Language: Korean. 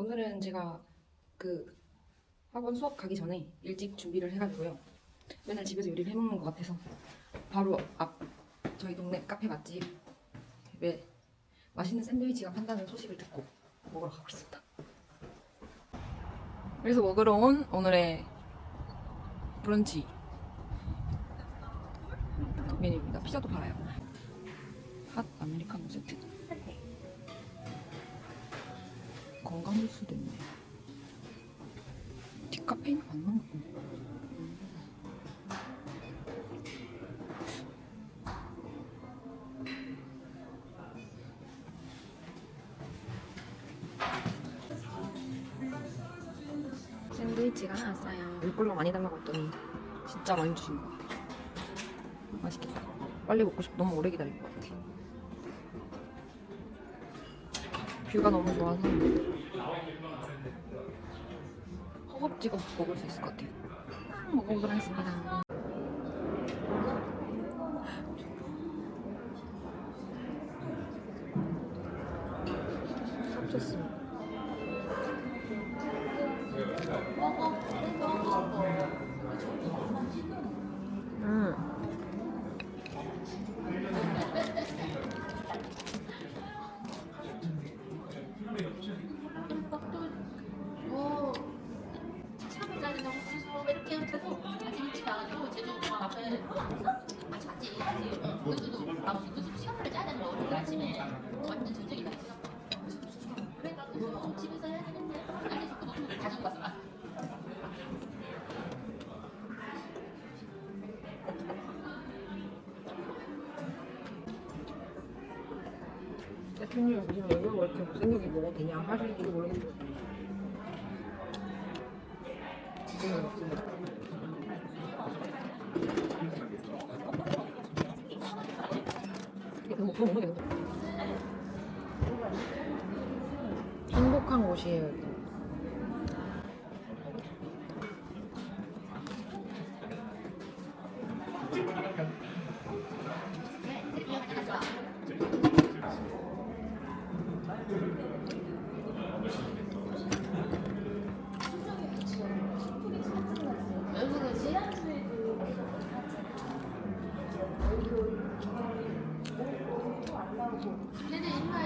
오늘은 제가 그 학원 수업 가기 전에 일찍 준비를 해가지고요. 맨날 집에서 요리를 해먹는 것 같아서 바로 앞 저희 동네 카페 맛집에 맛있는 샌드위치가 판다는 소식을 듣고 먹으러 가고 있습니다. 그래서 먹으러 온 오늘의 브런치 메뉴입니다. 피자도 팔아요. 핫 아메리카노 세트. 건강일수도 있네. 디카페인 안 넣고. 샌드위치가 나왔어요. 물걸로 많이 달라고 했더니 진짜 많이 주신 것 같아요. 맛있겠다. 빨리 먹고 싶어. 너무 오래 기다릴 것 같아. 뷰가 너무 좋아서 허겁지겁 먹을 수 있을 것 같아요. 먹어보도록 하겠습니다. sab쳤습니다. 이렇게 해도 아침 일찍 나가지고 제주 공항 앞에 아 잤지 잤지. 그래도 나 무슨 시간표를 짜야 되는 거 오늘 아침에 완전 저녁이다. 그래가지고 집에서 해야 되는데 빨리 자꾸 너무 가지고 갔어. 대통령 요즘 얼굴 왜 이렇게 못생기게 먹어도 되냐 하실지도 모르겠어요. 행복한 곳이에요. 여기. 일로와